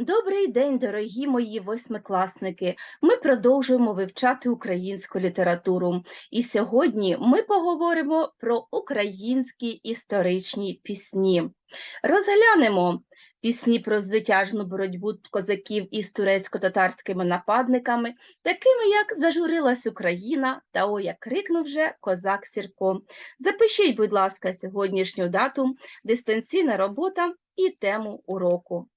Добрий день, дорогі мої восьмикласники. Ми продовжуємо вивчати українську літературу. І сьогодні ми поговоримо про українські історичні пісні. Розглянемо пісні про звитяжну боротьбу козаків із турецько-татарськими нападниками, такими як Зажурилась Україна та О, як крикнув вже козак Сірко. Запишіть, будь ласка, сьогоднішню дату, дистанційна робота і тему уроку.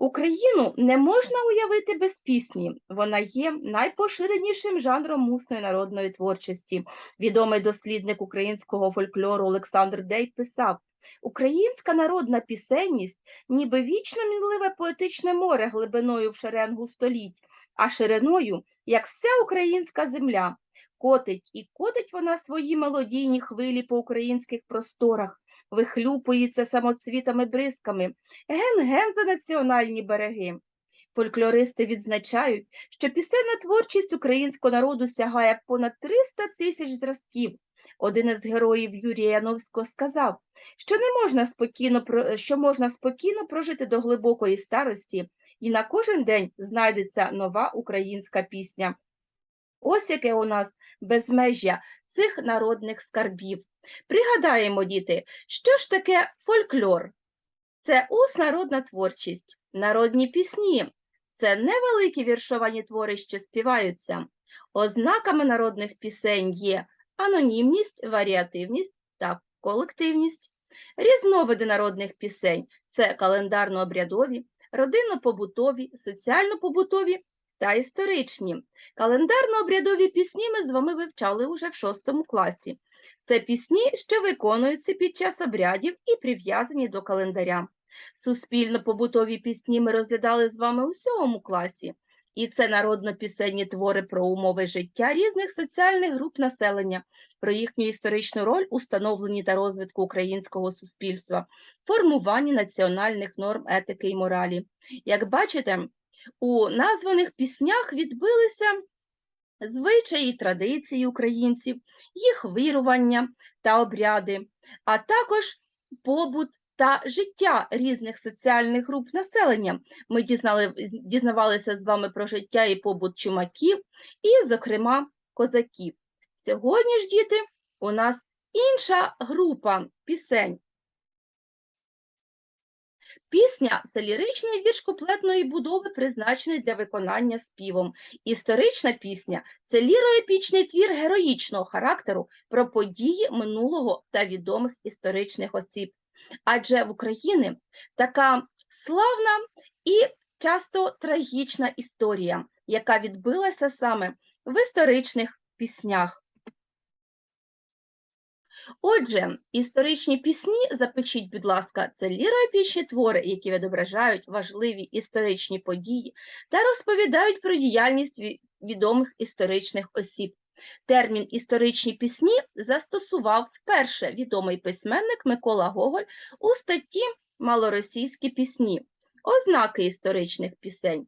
Україну не можна уявити без пісні. Вона є найпоширенішим жанром усної народної творчості. Відомий дослідник українського фольклору Олександр Дейт писав: Українська народна пісенність, ніби вічно мінливе поетичне море глибиною в шеренгу століть, а шириною, як вся українська земля. Котить і котить вона свої мелодійні хвилі по українських просторах, вихлюпується самоцвітами бризками, ген-ген за національні береги. Фольклористи відзначають, що пісенна творчість українського народу сягає понад 300 тисяч зразків. Один із героїв Юрія Яновського сказав, що не можна спокійно що можна спокійно прожити до глибокої старості, і на кожен день знайдеться нова українська пісня. Ось яке у нас безмежжя цих народних скарбів. Пригадаємо, діти, що ж таке фольклор? Це усна народна творчість, народні пісні. Це невеликі віршовані твори, що співаються. Ознаками народних пісень є анонімність, варіативність та колективність. Різновиди народних пісень це календарно-обрядові, родинно-побутові, соціально-побутові та історичні. Календарно-обрядові пісні ми з вами вивчали уже в шостому класі. Це пісні, що виконуються під час обрядів і прив'язані до календаря. Суспільно-побутові пісні ми розглядали з вами у сьомому класі. І це народно-пісенні твори про умови життя різних соціальних груп населення, про їхню історичну роль у становленні та розвитку українського суспільства, формуванні національних норм етики і моралі. Як бачите, у названих піснях відбилися звичаї й традиції українців, їх вірування та обряди, а також побут та життя різних соціальних груп населення. Ми дізнали, дізнавалися з вами про життя і побут чумаків, і, зокрема, козаків. Сьогодні ж, діти, у нас інша група пісень. Пісня це ліричний вірш куплетної будови, призначений для виконання співом. Історична пісня це ліроепічний твір героїчного характеру про події минулого та відомих історичних осіб. Адже в Україні така славна і часто трагічна історія, яка відбилася саме в історичних піснях. Отже, історичні пісні, запишіть, будь ласка, це ліроепічні твори, які відображають важливі історичні події та розповідають про діяльність відомих історичних осіб. Термін історичні пісні застосував вперше відомий письменник Микола Гоголь у статті Малоросійські пісні, ознаки історичних пісень.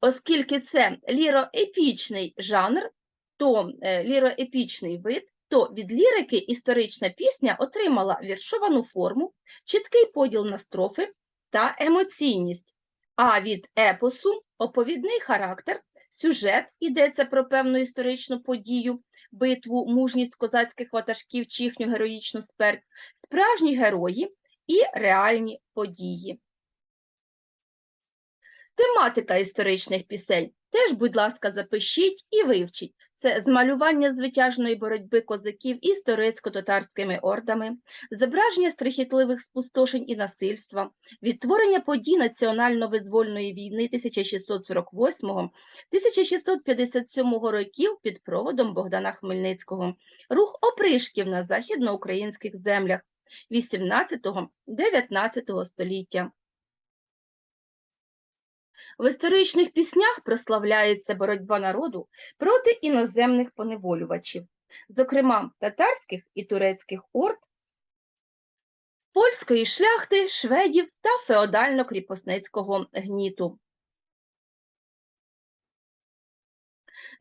Оскільки це ліроепічний жанр, то е, ліроепічний вид, то від лірики історична пісня отримала віршовану форму, чіткий поділ на строфи та емоційність, а від епосу оповідний характер, сюжет йдеться про певну історичну подію, битву, мужність козацьких ватажків чи їхню героїчну смерть, справжні герої і реальні події. Тематика історичних пісень теж, будь ласка, запишіть і вивчіть. Це змалювання звитяжної боротьби козаків із турецько-татарськими ордами, зображення страхітливих спустошень і насильства, відтворення подій національно-визвольної війни 1648-1657 років під проводом Богдана Хмельницького, рух опришків на західноукраїнських землях 18-19 століття. В історичних піснях прославляється боротьба народу проти іноземних поневолювачів, зокрема татарських і турецьких орд, польської шляхти, шведів та феодально-кріпосницького гніту.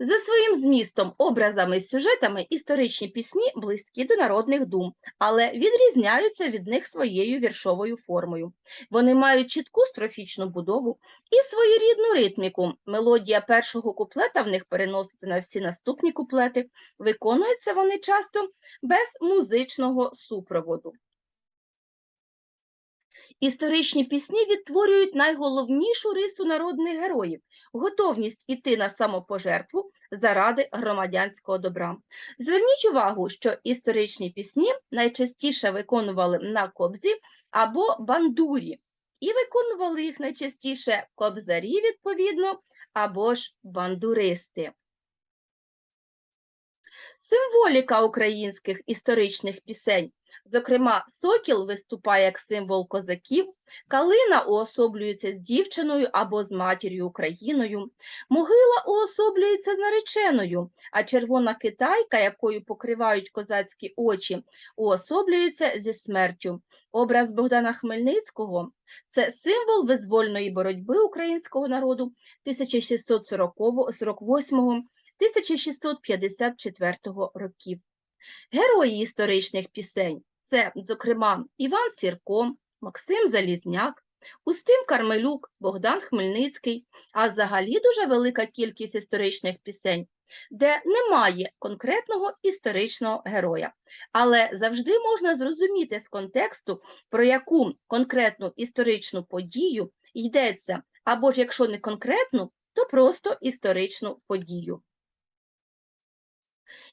За своїм змістом, образами і сюжетами історичні пісні близькі до народних дум, але відрізняються від них своєю віршовою формою. Вони мають чітку строфічну будову і своєрідну ритміку. Мелодія першого куплета в них переноситься на всі наступні куплети. Виконуються вони часто без музичного супроводу. Історичні пісні відтворюють найголовнішу рису народних героїв готовність іти на самопожертву заради громадянського добра. Зверніть увагу, що історичні пісні найчастіше виконували на кобзі або бандурі, і виконували їх найчастіше кобзарі, відповідно, або ж бандуристи. Символіка українських історичних пісень Зокрема, сокіл виступає як символ козаків, калина уособлюється з дівчиною або з матір'ю Україною, могила уособлюється з нареченою, а червона китайка, якою покривають козацькі очі, уособлюється зі смертю. Образ Богдана Хмельницького це символ визвольної боротьби українського народу 1648-1654 років. Герої історичних пісень це, зокрема, Іван Сірко, Максим Залізняк, Устим Кармелюк, Богдан Хмельницький, а взагалі дуже велика кількість історичних пісень, де немає конкретного історичного героя. Але завжди можна зрозуміти з контексту, про яку конкретну історичну подію йдеться, або ж якщо не конкретну, то просто історичну подію.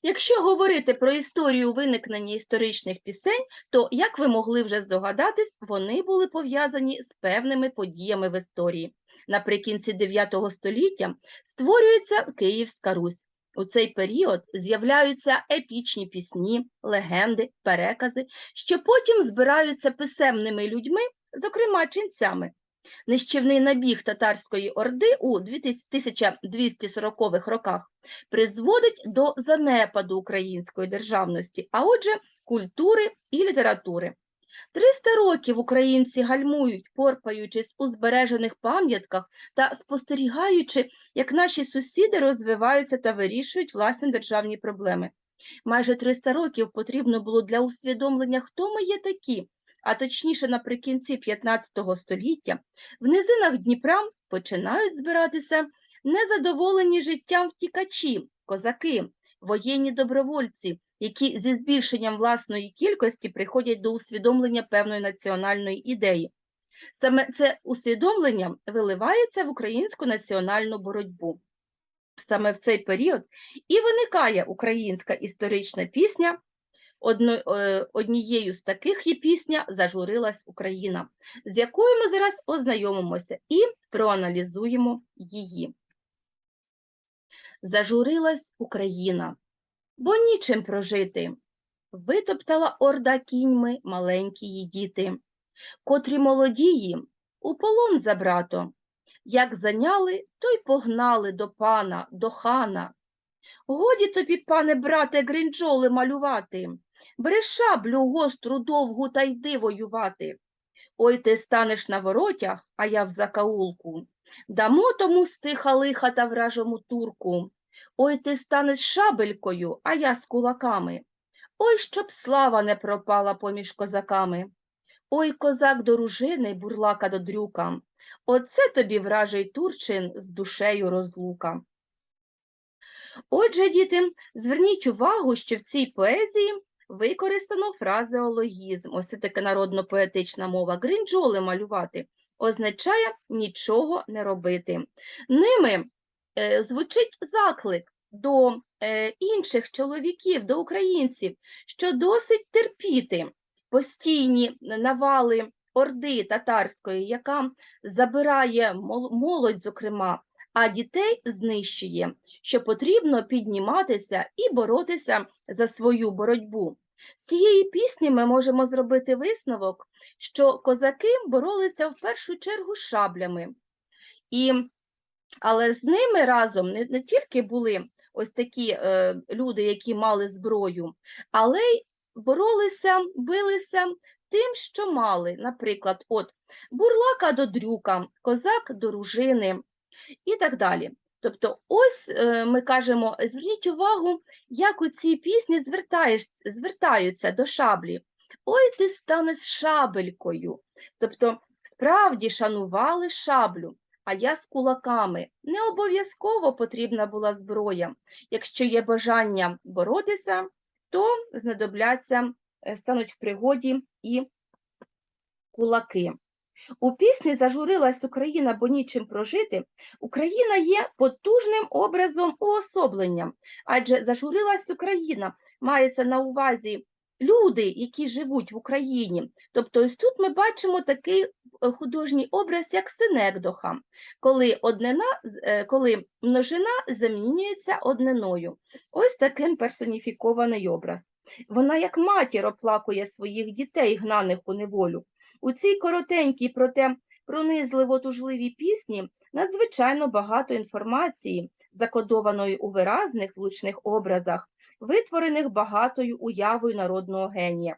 Якщо говорити про історію виникнення історичних пісень, то, як ви могли вже здогадатись, вони були пов'язані з певними подіями в історії. Наприкінці 9 століття створюється Київська Русь. У цей період з'являються епічні пісні, легенди, перекази, що потім збираються писемними людьми, зокрема ченцями. Нищівний набіг татарської орди у 1240-х роках призводить до занепаду української державності, а отже, культури і літератури. 300 років українці гальмують, порпаючись у збережених пам'ятках та спостерігаючи, як наші сусіди розвиваються та вирішують власні державні проблеми. Майже 300 років потрібно було для усвідомлення, хто ми є такі, а точніше наприкінці 15 століття, в низинах Дніпра починають збиратися незадоволені життям втікачі, козаки, воєнні добровольці, які зі збільшенням власної кількості приходять до усвідомлення певної національної ідеї. Саме це усвідомлення виливається в українську національну боротьбу. Саме в цей період і виникає українська історична пісня однією з таких є пісня Зажурилась Україна, з якою ми зараз ознайомимося і проаналізуємо її. Зажурилась Україна, бо нічим прожити. Витоптала орда кіньми маленькі її діти, котрі молодії у полон забрато. Як зайняли, то й погнали до пана, до хана. Годі тобі, пане брате, гринджоли малювати. Бери шаблю гостру довгу та йди воювати. Ой ти станеш на воротях, а я в закаулку. Дамо тому стиха лиха та вражому турку. Ой ти станеш шабелькою, а я з кулаками. Ой, щоб слава не пропала поміж козаками. Ой, козак до ружини, бурлака до дрюка. Оце тобі вражий Турчин з душею розлука. Отже, діти, зверніть увагу, що в цій поезії використано фразеологізм. Ось це така народно-поетична мова. Гринджоли малювати означає нічого не робити. Ними е, звучить заклик до е, інших чоловіків, до українців, що досить терпіти постійні навали орди татарської, яка забирає молодь, зокрема, а дітей знищує, що потрібно підніматися і боротися за свою боротьбу. З цієї пісні ми можемо зробити висновок, що козаки боролися в першу чергу шаблями, І, але з ними разом не, не тільки були ось такі е, люди, які мали зброю, але й боролися, билися тим, що мали, наприклад, от бурлака до дрюка, козак до ружини, і так далі. Тобто, ось е, ми кажемо, зверніть увагу, як у цій пісні звертаються до шаблі. Ой, ти станеш шабелькою. Тобто, справді шанували шаблю, а я з кулаками. Не обов'язково потрібна була зброя. Якщо є бажання боротися, то знадобляться, е, стануть в пригоді і кулаки. У пісні Зажурилась Україна, бо нічим прожити. Україна є потужним образом уособленням, адже зажурилась Україна мається на увазі люди, які живуть в Україні. Тобто, ось тут ми бачимо такий е, художній образ, як синекдоха, коли однина, е, коли множина замінюється одниною. Ось таким персоніфікований образ. Вона, як матір, оплакує своїх дітей, гнаних у неволю. У цій коротенькій, проте пронизливо тужливій пісні надзвичайно багато інформації, закодованої у виразних влучних образах, витворених багатою уявою народного генія.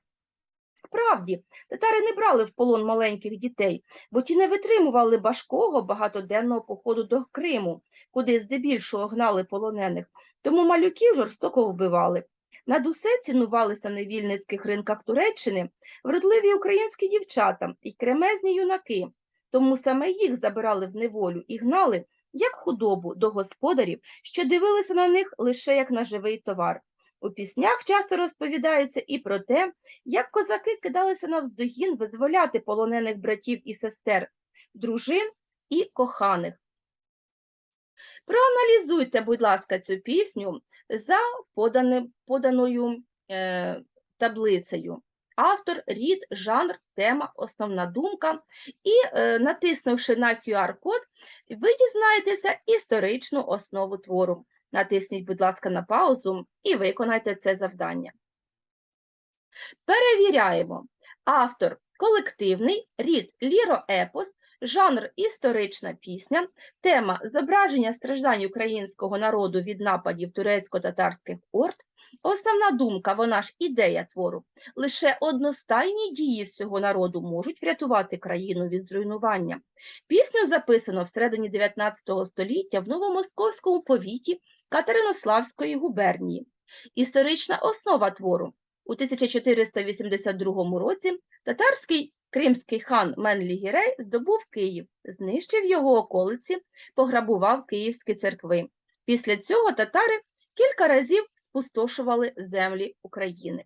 Справді, татари не брали в полон маленьких дітей, бо ті не витримували важкого багатоденного походу до Криму, куди здебільшого гнали полонених, тому малюків жорстоко вбивали. Над усе цінувалися на невільницьких ринках Туреччини вродливі українські дівчата і кремезні юнаки, тому саме їх забирали в неволю і гнали, як худобу, до господарів, що дивилися на них лише як на живий товар. У піснях часто розповідається і про те, як козаки кидалися навздогін визволяти полонених братів і сестер, дружин і коханих. Проаналізуйте, будь ласка, цю пісню за поданим, поданою е, таблицею. Автор, рід, жанр, тема, основна думка. І е, натиснувши на QR-код, ви дізнаєтеся історичну основу твору. Натисніть, будь ласка, на паузу і виконайте це завдання. Перевіряємо. Автор колективний, рід ліроепос, жанр історична пісня, тема зображення страждань українського народу від нападів турецько-татарських орд. Основна думка, вона ж ідея твору. Лише одностайні дії всього народу можуть врятувати країну від зруйнування. Пісню записано всередині 19 століття в новомосковському повіті Катеринославської губернії. Історична основа твору. У 1482 році татарський кримський хан Менлі-Гірей здобув Київ, знищив його околиці, пограбував київські церкви. Після цього татари кілька разів спустошували землі України.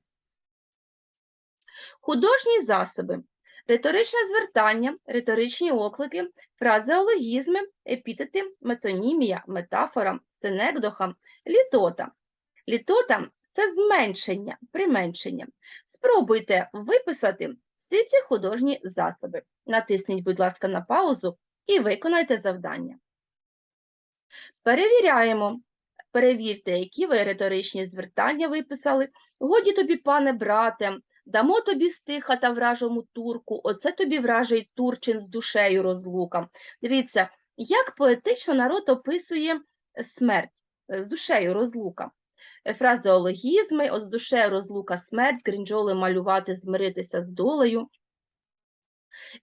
Художні засоби. Риторичне звертання, риторичні оклики, фразеологізми, епітети, метонімія, метафора, синекдоха, літота. Літота це зменшення, применшення. Спробуйте виписати всі ці художні засоби. Натисніть, будь ласка, на паузу і виконайте завдання. Перевіряємо. Перевірте, які ви риторичні звертання виписали. Годі тобі, пане брате, дамо тобі стиха та вражому турку, оце тобі вражий турчин з душею розлука. Дивіться, як поетично народ описує смерть з душею розлука. Фразеологізми, от з душею розлука смерть, крінжоли малювати, змиритися з долею.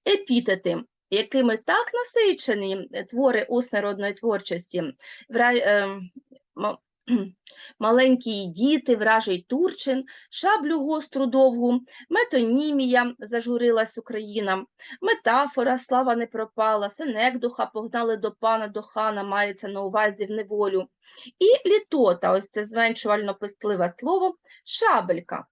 Епітети, якими так насичені твори уснародної творчості, маленькі діти, вражий Турчин, шаблю гостру довгу, метонімія, зажурилась Україна, метафора, слава не пропала, синекдуха, погнали до пана, до хана, мається на увазі в неволю. І літота, ось це зменшувально пестливе слово, шабелька.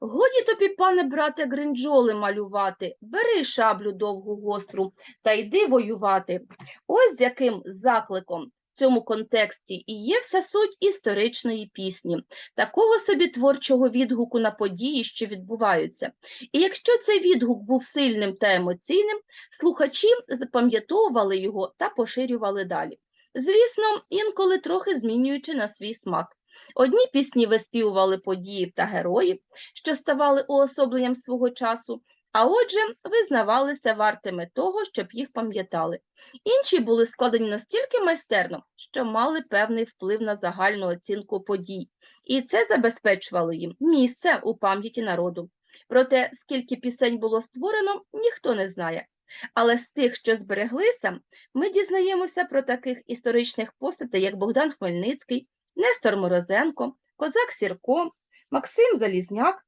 Годі тобі, пане брате, гринджоли малювати, бери шаблю довгу гостру та йди воювати. Ось яким закликом в цьому контексті і є вся суть історичної пісні, такого собі творчого відгуку на події, що відбуваються. І якщо цей відгук був сильним та емоційним, слухачі запам'ятовували його та поширювали далі. Звісно, інколи трохи змінюючи на свій смак. Одні пісні виспівували події та героїв, що ставали уособленням свого часу, а отже, визнавалися вартими того, щоб їх пам'ятали. Інші були складені настільки майстерно, що мали певний вплив на загальну оцінку подій, і це забезпечувало їм місце у пам'яті народу. Проте, скільки пісень було створено, ніхто не знає. Але з тих, що збереглися, ми дізнаємося про таких історичних постатей, як Богдан Хмельницький, Нестор Морозенко, Козак Сірко, Максим Залізняк,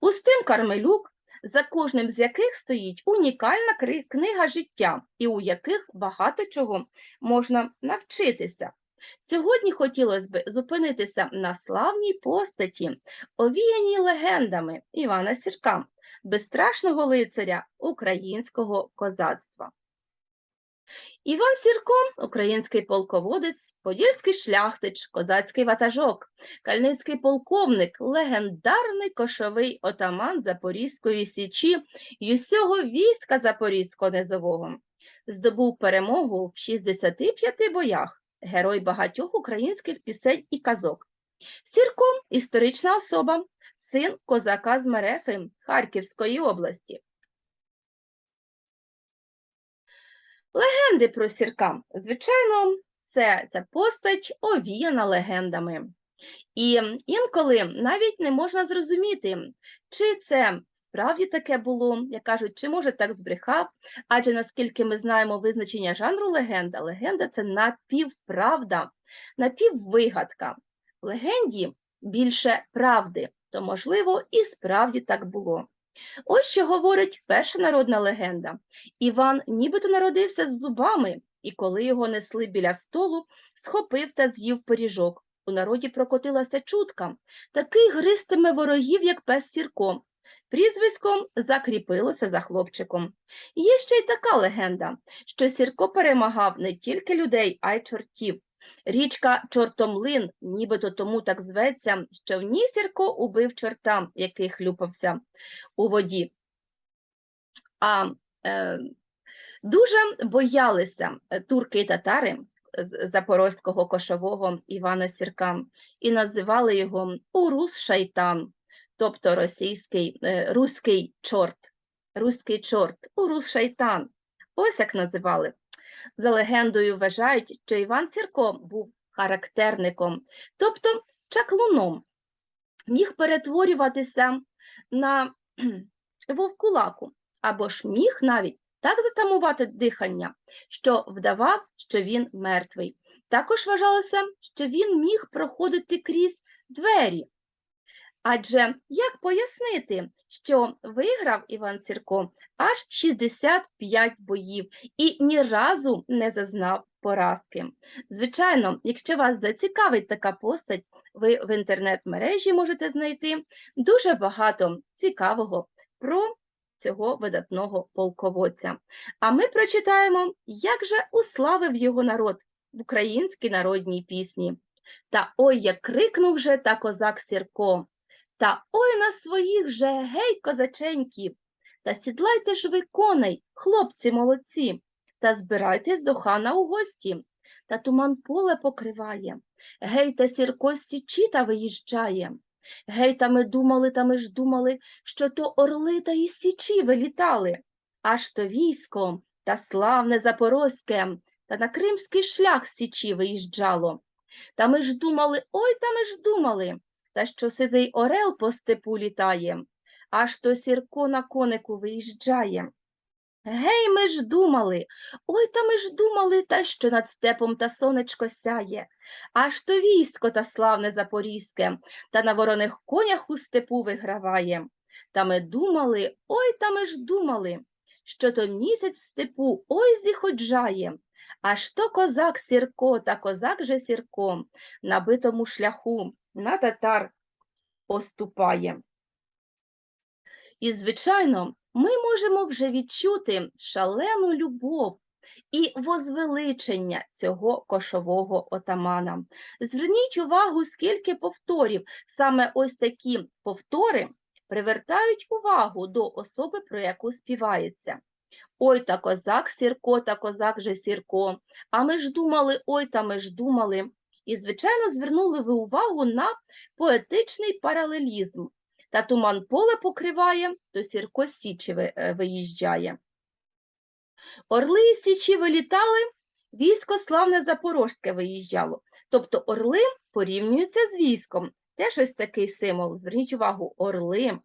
Устим Кармелюк, за кожним з яких стоїть унікальна книга життя, і у яких багато чого можна навчитися. Сьогодні хотілося б зупинитися на славній постаті, овіяній легендами Івана Сірка, безстрашного лицаря українського козацтва. Іван Сірко – український полководець, подільський шляхтич, козацький ватажок, кальницький полковник, легендарний кошовий отаман Запорізької січі й усього війська Запорізько-Низового. Здобув перемогу в 65 боях, герой багатьох українських пісень і казок. Сірко – історична особа, син козака з Мерефи Харківської області. Легенди про Сірка. Звичайно, це ця постать овіяна легендами. І інколи навіть не можна зрозуміти, чи це справді таке було, як кажуть, чи може так збрехав, адже наскільки ми знаємо визначення жанру легенда, легенда це напівправда, напіввигадка. В легенді більше правди, то, можливо, і справді так було. Ось що говорить перша народна легенда. Іван нібито народився з зубами, і коли його несли біля столу, схопив та з'їв пиріжок. У народі прокотилася чутка. Такий гристиме ворогів, як пес Сірко. Прізвиськом закріпилося за хлопчиком. Є ще й така легенда, що Сірко перемагав не тільки людей, а й чортів. Річка Чортомлин, нібито тому так зветься, що в ній Сірко убив чорта, який хлюпався у воді. А е, дуже боялися е, турки і татари запорозького кошового Івана Сірка і називали його Урус Шайтан, тобто російський, е, руський чорт, руський чорт, Урус Шайтан. Ось як називали. За легендою вважають, що Іван Сірко був характерником, тобто чаклуном, міг перетворюватися на вовкулаку, або ж міг навіть так затамувати дихання, що вдавав, що він мертвий. Також вважалося, що він міг проходити крізь двері. Адже як пояснити, що виграв Іван Сірко аж 65 боїв і ні разу не зазнав поразки? Звичайно, якщо вас зацікавить така постать, ви в інтернет-мережі можете знайти дуже багато цікавого про цього видатного полководця. А ми прочитаємо, як же уславив його народ в українській народній пісні. Та ой, як крикнув же та козак Сірко, та ой на своїх же гей, козаченькі, та сідлайте ж ви коней, хлопці молодці, та збирайтесь до хана у гості, та туман поле покриває, гей та сірко січі та виїжджає. Гей, та ми думали, та ми ж думали, що то орли та із січі вилітали, аж то військо та славне запорозьке, та на кримський шлях січі виїжджало. Та ми ж думали, ой, та ми ж думали, та що сизий орел по степу літає, аж то сірко на конику виїжджає. Гей, ми ж думали, ой, та ми ж думали, та що над степом та сонечко сяє, аж то військо та славне запорізьке, та на вороних конях у степу виграває. Та ми думали, ой, та ми ж думали, що то місяць в степу ой зіходжає, аж то козак Сірко та козак же Сірко на битому шляху на татар поступає. І, звичайно, ми можемо вже відчути шалену любов і возвеличення цього кошового отамана. Зверніть увагу, скільки повторів саме ось такі повтори привертають увагу до особи, про яку співається. Ой та козак Сірко, та козак же Сірко, а ми ж думали, ой та ми ж думали. І, звичайно, звернули ви увагу на поетичний паралелізм. Та туман поле покриває, то Сірко Січі е, виїжджає. Орли із Січі вилітали, військо славне Запорожське виїжджало. Тобто орли порівнюються з військом. Теж ось такий символ. Зверніть увагу, орли.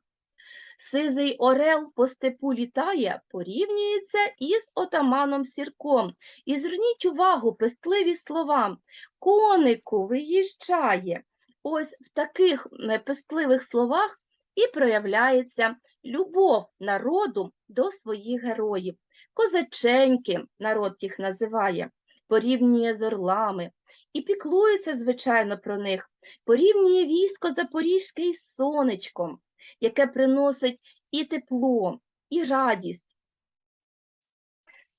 Сизий орел по степу літає, порівнюється із отаманом Сірком. І зверніть увагу, пестливі слова. Конику виїжджає. Ось в таких пестливих словах і проявляється любов народу до своїх героїв. Козаченьки народ їх називає, порівнює з орлами і піклується, звичайно, про них, порівнює військо Запорізьке із сонечком, яке приносить і тепло, і радість.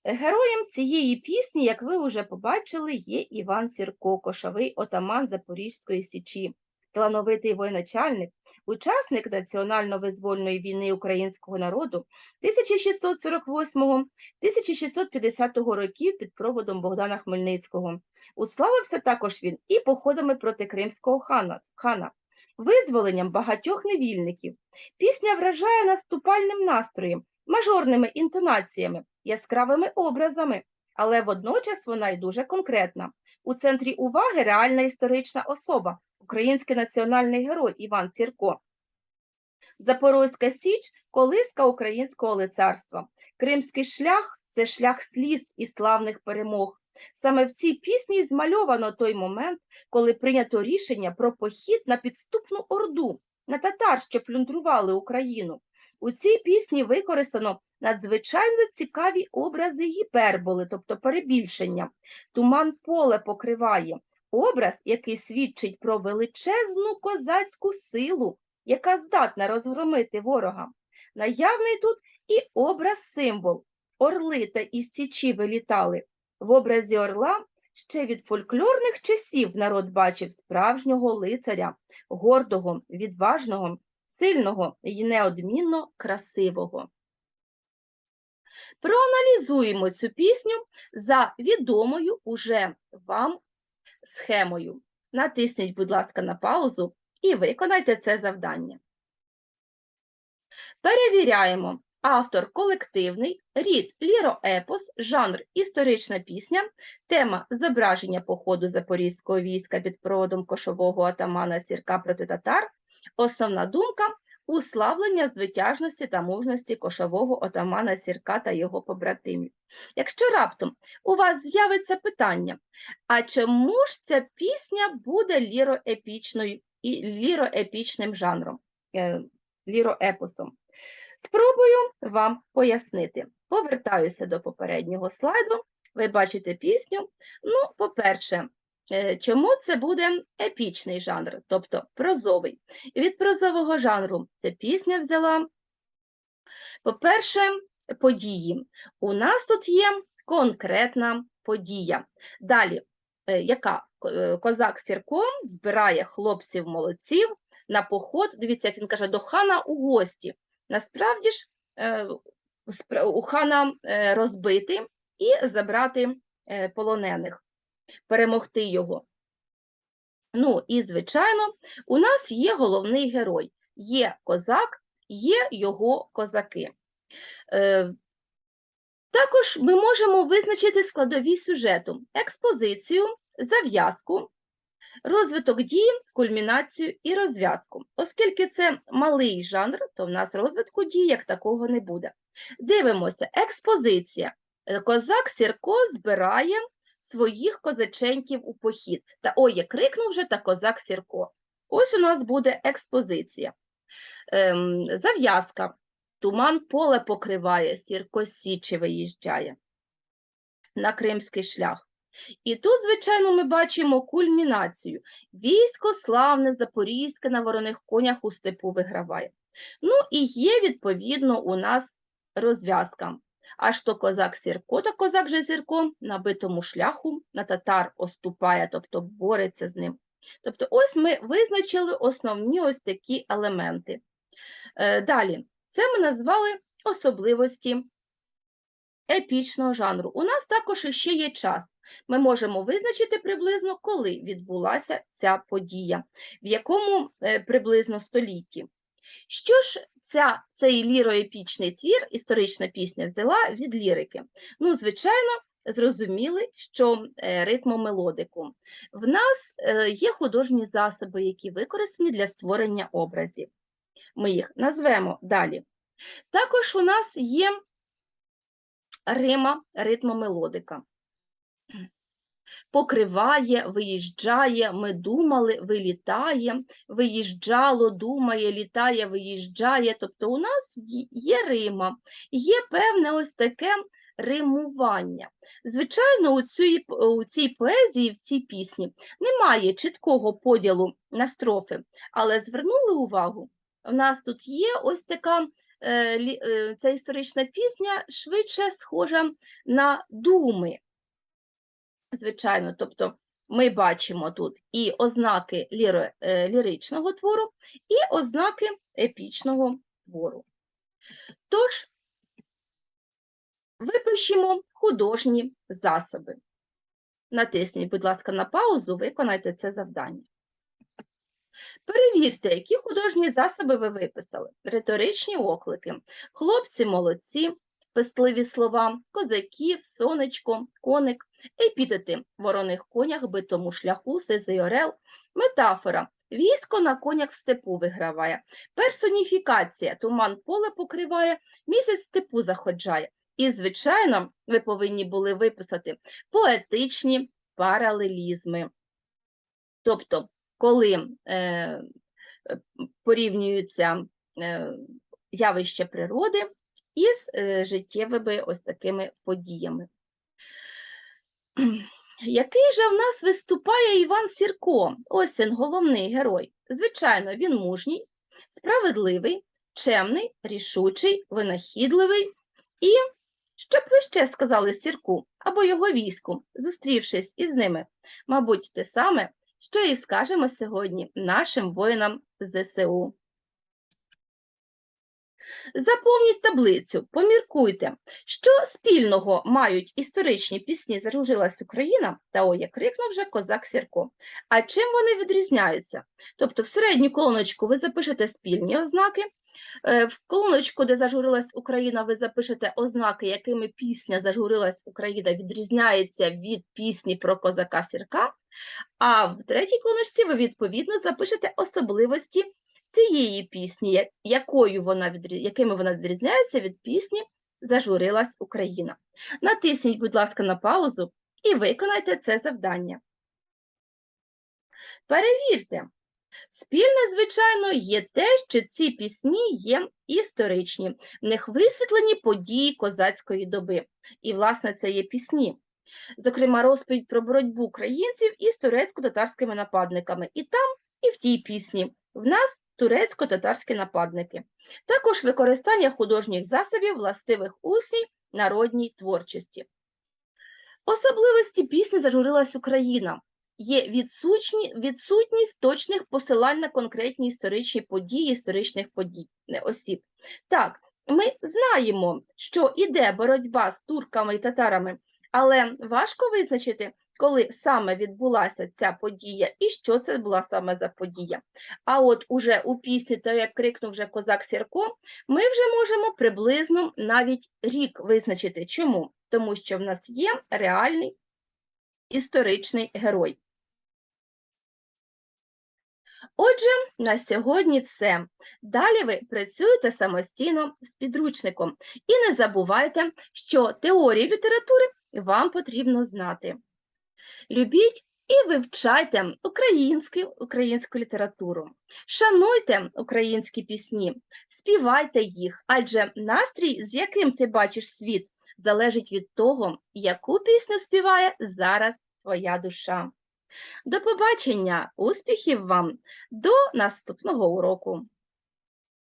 Героєм цієї пісні, як ви вже побачили, є Іван Сірко, кошовий отаман Запорізької січі, талановитий воєначальник, учасник національно-визвольної війни українського народу 1648-1650 років під проводом Богдана Хмельницького. Уславився також він і походами проти кримського хана, хана, визволенням багатьох невільників. Пісня вражає наступальним настроєм, мажорними інтонаціями, яскравими образами, але водночас вона й дуже конкретна. У центрі уваги реальна історична особа, український національний герой Іван Сірко. Запорозька Січ колиска українського лицарства. Кримський шлях це шлях сліз і славних перемог. Саме в цій пісні змальовано той момент, коли прийнято рішення про похід на підступну орду, на татар, що плюндрували Україну. У цій пісні використано надзвичайно цікаві образи гіперболи, тобто перебільшення. Туман поле покриває образ, який свідчить про величезну козацьку силу, яка здатна розгромити ворога. Наявний тут і образ символ. Орли та із січі вилітали. В образі орла ще від фольклорних часів народ бачив справжнього лицаря, гордого, відважного, сильного і неодмінно красивого. Проаналізуємо цю пісню за відомою уже вам схемою. Натисніть, будь ласка, на паузу і виконайте це завдання. Перевіряємо. Автор колективний, рід ліроепос, жанр історична пісня, тема зображення походу запорізького війська під проводом кошового атамана Сірка проти татар, основна думка уславлення звитяжності та мужності кошового отамана Сірка та його побратимів. Якщо раптом у вас з'явиться питання, а чому ж ця пісня буде ліроепічною і ліроепічним жанром, е, ліроепосом? Спробую вам пояснити. Повертаюся до попереднього слайду. Ви бачите пісню. Ну, по-перше, е, чому це буде епічний жанр, тобто прозовий. І від прозового жанру ця пісня взяла, по-перше, події. У нас тут є конкретна подія. Далі, е, яка Е, козак Сірко збирає хлопців-молодців на поход, дивіться, як він каже, до хана у гості. Насправді ж, е, у хана е, розбити і забрати полонених, перемогти його. Ну, і, звичайно, у нас є головний герой, є козак, є його козаки. Також ми можемо визначити складові сюжету, експозицію, зав'язку, розвиток дії, кульмінацію і розв'язку. Оскільки це малий жанр, то в нас розвитку дій як такого не буде. Дивимося, експозиція. Козак Сірко збирає своїх козаченьків у похід. Та ой, я крикнув вже та козак Сірко. Ось у нас буде експозиція. Ем, Зав'язка. Туман поле покриває, Сірко Січі виїжджає на кримський шлях. І тут, звичайно, ми бачимо кульмінацію. Військо славне Запорізьке на вороних конях у степу виграває. Ну і є, відповідно, у нас розв'язка. Аж то козак Сірко та козак же Сірко на битому шляху на татар оступає, тобто бореться з ним. Тобто, ось ми визначили основні ось такі елементи. Е, далі, це ми назвали особливості епічного жанру. У нас також ще є час. Ми можемо визначити приблизно, коли відбулася ця подія, в якому е, приблизно столітті. Що ж ця, цей ліроепічний твір, історична пісня взяла від лірики? Ну, звичайно, зрозуміли, що е, ритмомелодику. В нас е, є художні засоби, які використані для створення образів. ми їх назвемо далі. Також у нас є рима ритмомелодика. Покриває, виїжджає, ми думали, вилітає, виїжджало, думає, літає, виїжджає. Тобто у нас є- рима, є певне ось таке римування. Звичайно, у цій, у цій поезії, в цій пісні немає чіткого поділу на строфи, але звернули увагу, в нас тут є ось така ця історична пісня швидше схожа на думи. Звичайно, тобто ми бачимо тут і ознаки ліро- е, ліричного твору, і ознаки епічного твору. Тож, випишімо художні засоби. Натисніть, будь ласка, на паузу, виконайте це завдання. Перевірте, які художні засоби ви виписали. Риторичні оклики. Хлопці молодці, пестливі слова, козаків, сонечко, коник, епітети вороних конях, битому шляху, сизий орел, метафора. Військо на конях в степу виграває. Персоніфікація. Туман поле покриває, місяць степу заходжає. І, звичайно, ви повинні були виписати поетичні паралелізми. Тобто, коли е, порівнюються е, явища природи із е, життєвими ось такими подіями. Який же в нас виступає Іван Сірко? Ось він, головний герой. Звичайно, він мужній, справедливий, чемний, рішучий, винахідливий. І що б ви ще сказали Сірку або його війську, зустрівшись із ними? Мабуть, те саме, що і скажемо сьогодні нашим воїнам ЗСУ. Заповніть таблицю, поміркуйте, що спільного мають історичні пісні «Заружилась Україна» та «Ой, як крикнув вже козак Сірко». А чим вони відрізняються? Тобто в середню колоночку ви запишете спільні ознаки, в колоночку, де зажурилась Україна, ви запишете ознаки, якими пісня «Зажурилась Україна» відрізняється від пісні про козака Сірка, а в третій колоночці ви відповідно запишете особливості цієї пісні, якою вона якими вона відрізняється від пісні Зажурилась Україна. Натисніть, будь ласка, на паузу і виконайте це завдання. Перевірте. Спільне, звичайно, є те, що ці пісні є історичні, в них висвітлені події козацької доби. І, власне, це є пісні. Зокрема, розповідь про боротьбу українців із турецько-татарськими нападниками. І там, і в тій пісні в нас турецько-татарські нападники. Також використання художніх засобів, властивих усній народній творчості. Особливості пісні «Зажурилась Україна» є відсутні, відсутність точних посилань на конкретні історичні події, історичних подій, не осіб. Так, ми знаємо, що іде боротьба з турками і татарами, але важко визначити, коли саме відбулася ця подія і що це була саме за подія. А от уже у пісні, то як крикнув вже козак Сірко, ми вже можемо приблизно навіть рік визначити. Чому? Тому що в нас є реальний історичний герой. Отже, на сьогодні все. Далі ви працюєте самостійно з підручником. І не забувайте, що теорію літератури вам потрібно знати. Любіть і вивчайте українську, українську літературу. Шануйте українські пісні, співайте їх, адже настрій, з яким ти бачиш світ, залежить від того, яку пісню співає зараз твоя душа. До побачення, успіхів вам, до наступного уроку!